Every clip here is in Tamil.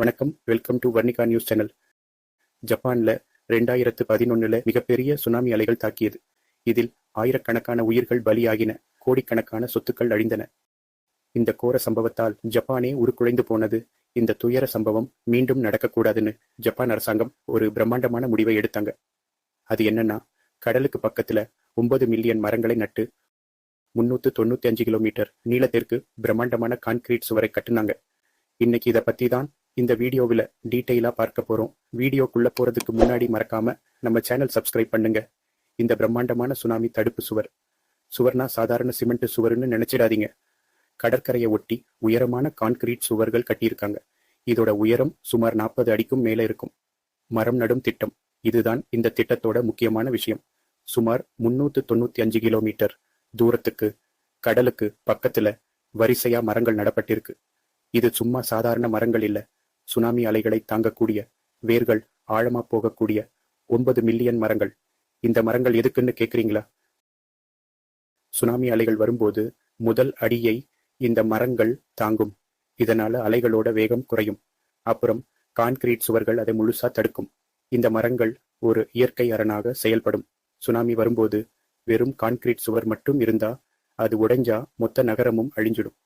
வணக்கம். Welcome to Varnika news channel ஜப்பானில் ரெண்டாயிரத்து பதினொன்னுல மிகப்பெரிய சுனாமி அலைகள் தாக்கியது. இதில் ஆயிரக்கணக்கான உயிர்கள் பலியாகின கோடிக்கணக்கான சொத்துக்கள் அழிந்தன. இந்த கோர சம்பவத்தால் ஜப்பானே உருக்குலைந்து போனது. இந்த துயர சம்பவம் மீண்டும் நடக்கக்கூடாதுன்னு ஜப்பான் அரசாங்கம் ஒரு பிரம்மாண்டமான முடிவை எடுத்தாங்க. அது என்னன்னா கடலுக்கு பக்கத்துல ஒன்பது மில்லியன் மரங்களை நட்டு முன்னூற்று தொண்ணூற்றி அஞ்சு கிலோமீட்டர் நீளத்திற்கு பிரம்மாண்டமான கான்கிரீட் சுவரை கட்டுனாங்க. இன்னைக்கு இதை பத்தி தான் இந்த வீடியோவில் டீட்டெயிலா பார்க்க போகிறோம் வீடியோக்குள்ளே போறதுக்கு முன்னாடி மறக்காம நம்ம சேனல் சப்ஸ்கிரைப் பண்ணுங்க. இந்த பிரம்மாண்டமான சுனாமி தடுப்பு சுவர். சுவர்னா சாதாரண சிமெண்ட் சுவர்னு நினச்சிடாதீங்க. கடற்கரையை ஒட்டி உயரமான கான்கிரீட் சுவர்கள் கட்டியிருக்காங்க. இதோட உயரம் சுமார் நாற்பது அடிக்கும் மேலே இருக்கும். மரம் நடும் திட்டம். இதுதான் இந்த திட்டத்தோட முக்கியமான விஷயம். சுமார் முன்னூற்று தொண்ணூத்தி அஞ்சு கிலோமீட்டர் தூரத்துக்கு கடலுக்கு பக்கத்துல வரிசையா மரங்கள் நடப்பட்டிருக்கு. இது சும்மா சாதாரண மரங்கள் இல்லை. சுனாமி அலைகளை தாங்கக்கூடிய வேர்கள் ஆழமா போகக்கூடிய ஒன்பது மில்லியன் மரங்கள். இந்த மரங்கள் எதுக்குன்னு கேக்குறீங்களா? சுனாமி அலைகள் வரும்போது முதல் அடியை இந்த மரங்கள் தாங்கும். இதனால அலைகளோட வேகம் குறையும். அப்புறம் கான்கிரீட் சுவர்கள் அதை முழுசா தடுக்கும். இந்த மரங்கள் ஒரு இயற்கை அரணாக செயல்படும். சுனாமி வரும்போது வெறும் கான்கிரீட் சுவர் மட்டும் இருந்தா அது உடைஞ்சா மொத்த நகரமும் அழிஞ்சிடும்.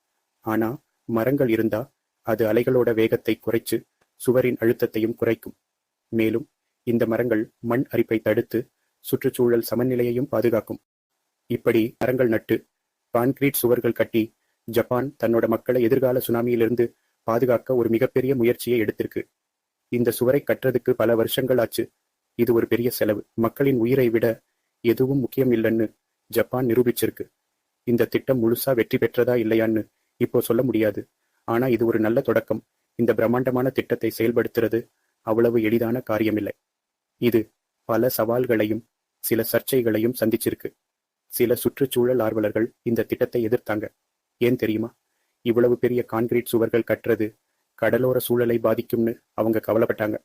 ஆனா மரங்கள் இருந்தா அது அலைகளோட வேகத்தை குறைச்சு சுவரின் அழுத்தத்தையும் குறைக்கும். மேலும் இந்த மரங்கள் மண் அரிப்பை தடுத்து சுற்றுச்சூழல் சமநிலையையும் பாதுகாக்கும். இப்படி மரங்கள் நட்டு கான்கிரீட் சுவர்கள் கட்டி ஜப்பான் தன்னோட மக்களை எதிர்கால சுனாமியிலிருந்து பாதுகாக்க ஒரு மிகப்பெரிய முயற்சியை எடுத்திருக்கு. இந்த சுவரை கட்டுறதுக்கு பல வருஷங்கள் ஆச்சு. இது ஒரு பெரிய செலவு. மக்களின் உயிரை விட எதுவும் முக்கியம் இல்லைன்னு ஜப்பான் நிரூபிச்சிருக்கு. இந்த திட்டம் முழுசா வெற்றி பெற்றதா இல்லையான்னு இப்போ சொல்ல முடியாது. ஆனா இது ஒரு நல்ல தொடக்கம். இந்த பிரம்மாண்டமான திட்டத்தை செயல்படுத்துறது அவ்வளவு எளிதான காரியமில்லை. இது பல சவால்களையும் சில சர்ச்சைகளையும் சந்திச்சிருக்கு. சில சுற்றுச்சூழல் ஆர்வலர்கள் இந்த திட்டத்தை எதிர்த்தாங்க. ஏன் தெரியுமா? இவ்வளவு பெரிய கான்கிரீட் சுவர்கள் கட்டுறது கடலோர சூழலை பாதிக்கும்னு அவங்க கவலைப்பட்டாங்க.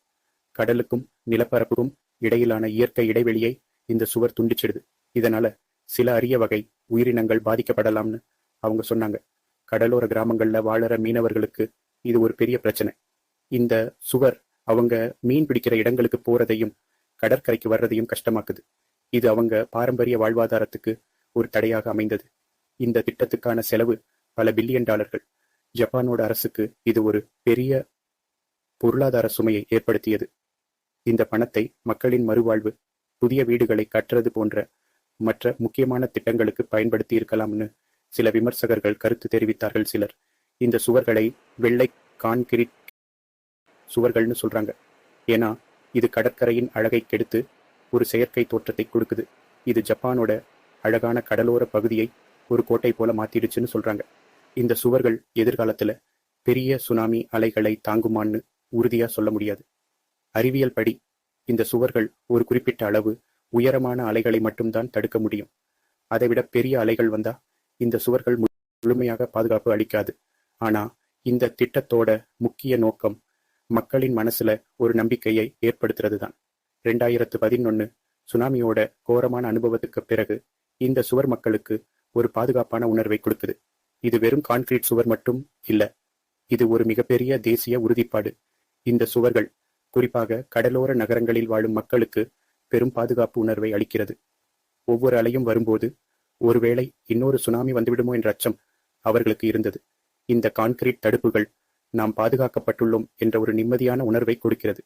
கடலுக்கும் நிலப்பரப்புக்கும் இடையிலான இயற்கை இடைவெளியை இந்த சுவர் துண்டிச்சிடுது. இதனால சில அரிய வகை உயிரினங்கள் பாதிக்கப்படலாம்னு அவங்க சொன்னாங்க. கடலோர கிராமங்களில் வாழற மீனவர்களுக்கு இது ஒரு பெரிய பிரச்சனை. இந்த சுவர் அவங்க மீன் பிடிக்கிற இடங்களுக்கு போறதையும் கடற்கரைக்கு வர்றதையும் கஷ்டமாக்குது. இது அவங்க பாரம்பரிய வாழ்வாதாரத்துக்கு ஒரு தடையாக அமைந்தது. இந்த திட்டத்துக்கான செலவு பல பில்லியன் டாலர்கள். ஜப்பானோட அரசுக்கு இது ஒரு பெரிய பொருளாதார சுமையை ஏற்படுத்தியது. இந்த பணத்தை மக்களின் மறுவாழ்வு புதிய வீடுகளை கட்டுறது போன்ற மற்ற முக்கியமான திட்டங்களுக்கு பயன்படுத்தி இருக்கலாம்னு சில விமர்சகர்கள் கருத்து தெரிவித்தார்கள் சிலர். இந்த சுவர்களை வெள்ளை கான்கிரீட் சுவர்கள்னு சொல்றாங்க. ஏன்னா இது கடற்கரையின் அழகை கெடுத்து ஒரு செயற்கை தோற்றத்தை கொடுக்குது. இது ஜப்பானோட அழகான கடலோர பகுதியை ஒரு கோட்டை போல மாத்திடுச்சுன்னு சொல்றாங்க. இந்த சுவர்கள் எதிர்காலத்துல பெரிய சுனாமி அலைகளை தாங்குமான்னு உறுதியா சொல்ல முடியாது. அறிவியல் படி இந்த சுவர்கள் ஒரு குறிப்பிட்ட அளவு உயரமான அலைகளை மட்டும்தான் தடுக்க முடியும். அதைவிட பெரிய அலைகள் வந்தா இந்த சுவர்கள் முழுமையாக பாதுகாப்பு அளிக்காது. ஆனா இந்த திட்டத்தோட முக்கிய நோக்கம் மக்களின் மனசுல ஒரு நம்பிக்கையை ஏற்படுத்துறது தான் ரெண்டாயிரத்து பதினொன்னு சுனாமியோட கோரமான அனுபவத்துக்கு பிறகு இந்த சுவர் மக்களுக்கு ஒரு பாதுகாப்பான உணர்வை கொடுக்குது. இது வெறும் கான்கிரீட் சுவர் மட்டும் இல்ல இது ஒரு மிகப்பெரிய தேசிய உறுதிப்பாடு. இந்த சுவர்கள் குறிப்பாக கடலோர நகரங்களில் வாழும் மக்களுக்கு பெரும் பாதுகாப்பு உணர்வை அளிக்கிறது. ஒவ்வொரு அலையும் வரும்போது ஒருவேளை இன்னொரு சுனாமி வந்துவிடுமோ என்ற அச்சம் அவர்களுக்கு இருந்தது. இந்த கான்கிரீட் தடுப்புகள் நாம் பாதுகாக்கப்பட்டுள்ளோம் என்ற ஒரு நிம்மதியான உணர்வை கொடுக்கிறது.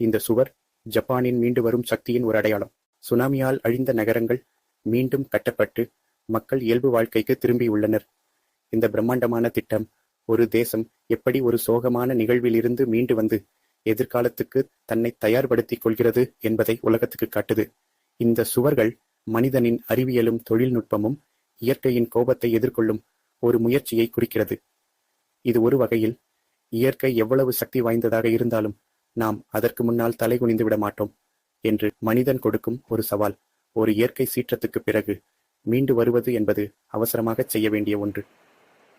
இந்த சுவர் ஜப்பானின் மீண்டு வரும் சக்தியின் ஒரு அடையாளம். சுனாமியால் அழிந்த நகரங்கள் மீண்டும் கட்டப்பட்டு மக்கள் இயல்பு வாழ்க்கைக்கு திரும்பியுள்ளனர் இந்த பிரம்மாண்டமான திட்டம் ஒரு தேசம் எப்படி ஒரு சோகமான நிகழ்விலிருந்து மீண்டு வந்து எதிர்காலத்துக்கு தன்னை தயார்படுத்திக் கொள்கிறது என்பதை உலகத்துக்கு காட்டுது. இந்த சுவர்கள் மனிதனின் அறிவியலும் தொழில்நுட்பமும் இயற்கையின் கோபத்தை எதிர்கொள்ளும் ஒரு முயற்சியை குறிக்கிறது. இது ஒரு வகையில் இயற்கை எவ்வளவு சக்தி வாய்ந்ததாக இருந்தாலும் நாம் அதற்கு முன்னால் தலை குனிந்து விட மாட்டோம் என்று மனிதன் கொடுக்கும் ஒரு சவால். ஒரு இயற்கை சீற்றத்துக்கு பிறகு மீண்டு வருவது என்பது அவசரமாக செய்ய வேண்டிய ஒன்று.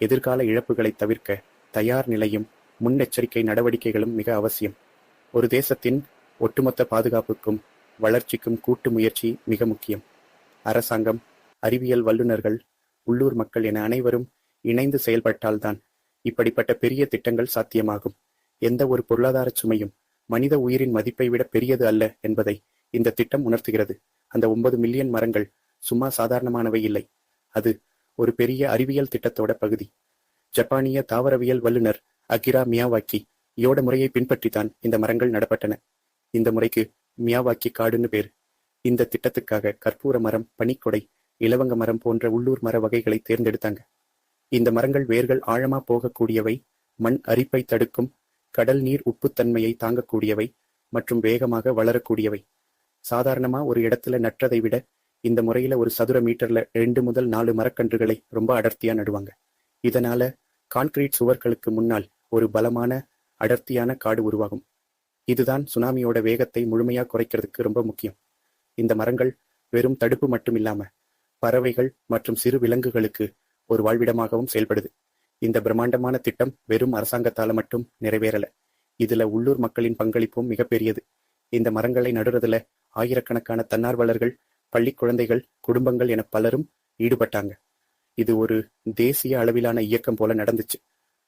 எதிர்கால இழப்புகளை தவிர்க்க தயார் நிலையும் முன்னெச்சரிக்கை நடவடிக்கைகளும் மிக அவசியம். ஒரு தேசத்தின் ஒட்டுமொத்த பாதுகாப்புக்கும் வளர்ச்சிக்கும் கூட்டு முயற்சி மிக முக்கியம். அரசாங்கம் அறிவியல் வல்லுநர்கள் உள்ளூர் மக்கள் என அனைவரும் இணைந்து செயல்பட்டால்தான் இப்படிப்பட்ட பெரிய திட்டங்கள் சாத்தியமாகும். எந்த ஒரு பொருளாதார சுமையும் மனித உயிரின் மதிப்பை விட பெரியது அல்ல என்பதை இந்த திட்டம் உணர்த்துகிறது. அந்த ஒன்பது மில்லியன் மரங்கள் சும்மா சாதாரணமானவை இல்லை. அது ஒரு பெரிய அறிவியல் திட்டத்தோட பகுதி. ஜப்பானிய தாவரவியல் வல்லுநர் அகிரா மியாவாக்கி யோட முறையை பின்பற்றித்தான் இந்த மரங்கள் நடப்பட்டன. இந்த முறைக்கு மியாவாக்கி காடுன்னு பேர். இந்த திட்டத்துக்காக கற்பூர மரம் பனிக்கொடை இலவங்க மரம் போன்ற உள்ளூர் மர வகைகளை தேர்ந்தெடுத்தாங்க. இந்த மரங்கள் வேர்கள் ஆழமா போகக்கூடியவை மண் அரிப்பை தடுக்கும் கடல் நீர் உப்புத்தன்மையை தாங்கக்கூடியவை மற்றும் வேகமாக வளரக்கூடியவை. சாதாரணமா ஒரு இடத்துல நட்டதை விட இந்த முறையில ஒரு சதுர மீட்டர்ல ரெண்டு முதல் நாலு மரக்கன்றுகளை ரொம்ப அடர்த்தியா நடுவாங்க. இதனால கான்கிரீட் சுவர்களுக்கு முன்னால் ஒரு பலமான அடர்த்தியான காடு உருவாகும். இதுதான் சுனாமியோட வேகத்தை முழுமையா குறைக்கிறதுக்கு ரொம்ப முக்கியம். இந்த மரங்கள் வெறும் தடுப்பு மட்டும் இல்லாம பறவைகள் மற்றும் சிறு விலங்குகளுக்கு ஒரு வாழ்விடமாகவும் செயல்படுது. இந்த பிரம்மாண்டமான திட்டம் வெறும் அரசாங்கத்தால மட்டும் நிறைவேறல. இதுல உள்ளூர் மக்களின் பங்களிப்பும் மிகப்பெரியது இந்த மரங்களை நடுறதுல ஆயிரக்கணக்கான தன்னார்வலர்கள் பள்ளி குழந்தைகள் குடும்பங்கள் என பலரும் ஈடுபட்டாங்க. இது ஒரு தேசிய அளவிலான இயக்கம் போல நடந்துச்சு.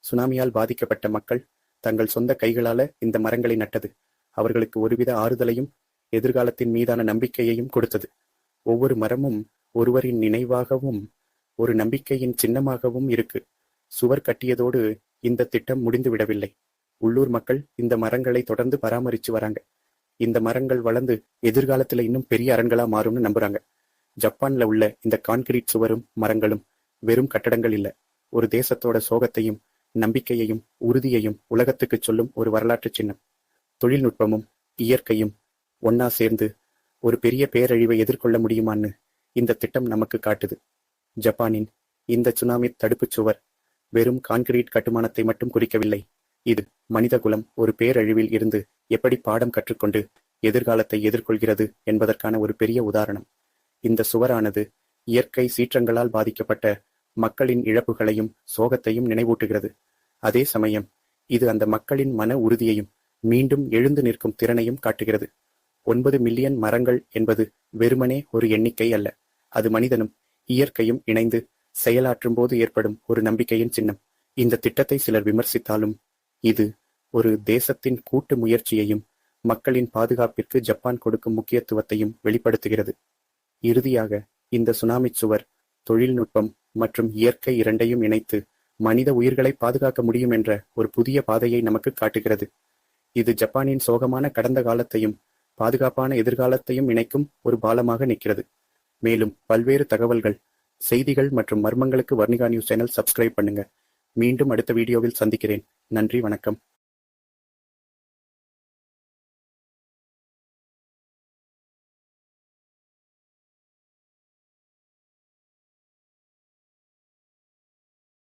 சுனாமியால் பாதிக்கப்பட்ட மக்கள் தங்கள் சொந்த கைகளால இந்த மரங்களை நட்டது. அவர்களுக்கு ஒருவித ஆறுதலையும் எதிர்காலத்தின் மீதான நம்பிக்கையையும் கொடுத்தது. ஒவ்வொரு மரமும் ஒருவரின் நினைவாகவும் ஒரு நம்பிக்கையின் சின்னமாகவும் இருக்கு. சுவர் கட்டியதோடு இந்த திட்டம் முடிந்து விடவில்லை. உள்ளூர் மக்கள் இந்த மரங்களை தொடர்ந்து பராமரிச்சு வராங்க. இந்த மரங்கள் வளர்ந்து எதிர்காலத்துல இன்னும் பெரிய அரண்களா மாறும்னு நம்புறாங்க. ஜப்பான்ல உள்ள இந்த கான்கிரீட் சுவரும் மரங்களும் வெறும் கட்டடங்கள் இல்ல. ஒரு தேசத்தோட சோகத்தையும் நம்பிக்கையையும் உறுதியையும் உலகத்துக்கு சொல்லும் ஒரு வரலாற்று சின்னம். தொழில்நுட்பமும் இயற்கையும் ஒன்னா சேர்ந்து ஒரு பெரிய பேரழிவை எதிர்கொள்ள முடியுமான்னு இந்த திட்டம் நமக்கு காட்டுது. ஜப்பானின் இந்த சுனாமி தடுப்புச் சுவர் வெறும் கான்கிரீட் கட்டுமானத்தை மட்டும் குறிக்கவில்லை. இது மனிதகுலம் ஒரு பேரழிவில் இருந்து எப்படி பாடம் கற்றுக்கொண்டு எதிர்காலத்தை எதிர்கொள்கிறது என்பதற்கான ஒரு பெரிய உதாரணம். இந்த சுவரானது இயற்கை சீற்றங்களால் பாதிக்கப்பட்ட மக்களின் இழப்புகளையும் சோகத்தையும் நினைவூட்டுகிறது. அதே சமயம் இது அந்த மக்களின் மன உறுதியையும் மீண்டும் எழுந்து நிற்கும் திறனையும் காட்டுகிறது. ஒன்பது மில்லியன் மரங்கள் என்பது வெறுமனே ஒரு எண்ணிக்கை அல்ல. அது மனிதனும் இயற்கையும் இணைந்து செயலாற்றும் போது ஏற்படும் ஒரு நம்பிக்கையின் சின்னம். இந்த திட்டத்தை சிலர் விமர்சித்தாலும் இது ஒரு தேசத்தின் கூட்டு முயற்சியையும் மக்களின் பாதுகாப்பிற்கு ஜப்பான் கொடுக்கும் முக்கியத்துவத்தையும் வெளிப்படுத்துகிறது. இறுதியாக இந்த சுனாமி சுவர் தொழில்நுட்பம் மற்றும் இயற்கை இரண்டையும் இணைத்து மனித உயிர்களை பாதுகாக்க முடியும் என்ற ஒரு புதிய பாதையை நமக்கு காட்டுகிறது. இது ஜப்பானின் சோகமான கடந்த காலத்தையும் பாதுகாப்பான எதிர்காலத்தையும் இணைக்கும் ஒரு பாலமாக நிற்கிறது. மேலும் பல்வேறு தகவல்கள் செய்திகள் மற்றும் மர்மங்களுக்கு வர்ணிகா நியூஸ் சேனல் சப்ஸ்கிரைப் பண்ணுங்க. மீண்டும் அடுத்த வீடியோவில் சந்திக்கிறேன். நன்றி வணக்கம்.